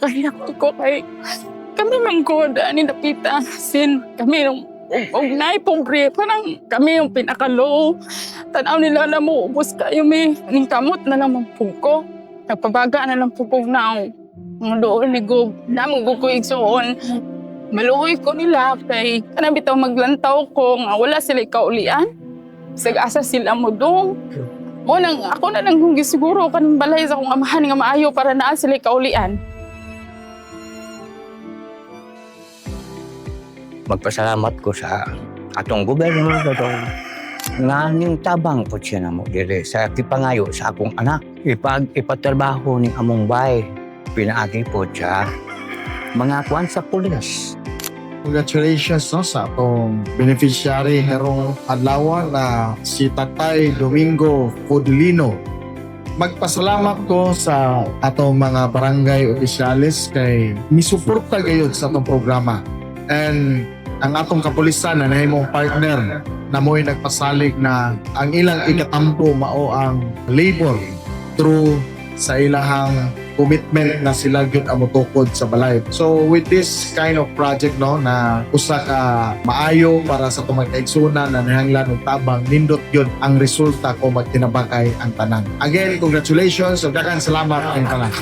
makahiyak ko kay kami man ko ni napita sin kami nung og nay pobre parang kami yung pinakalo tanaw nila na mo ubos kayo may ning kamot na lang magpuko nagpabaga na lang pupog na mga doon ni Gob namang ko igsoon maluoy ko nila kay kanang bitaw maglantaw ko nga wala sila kaulian sag-asa sila mo dong mo nang ako na lang kung gisiguro kanang balay sa akong amahan nga maayo para naa sila kaulian magpasalamat ko sa atong gobyerno atong nga ning tabang po siya na dire sa kipangayo sa akong anak ipag ipatrabaho ning among bay pinaagi po siya mga kwan sa pulis Congratulations no, sa atong beneficiary herong adlaw na si Tatay Domingo Codilino. Magpasalamat ko sa atong mga barangay opisyalis kay misuporta gayud sa atong programa. And ang atong kapulisan na nahimong partner na mo'y nagpasalig na ang ilang ikatampo mao ang labor through sa ilahang commitment na sila gyud ang mutukod sa balay. So with this kind of project no na usa ka maayo para sa tumagkaigsunan na nahanglan og tabang nindot gyud ang resulta kung magtinabakay ang tanan. Again, congratulations ug daghang salamat ang tanan.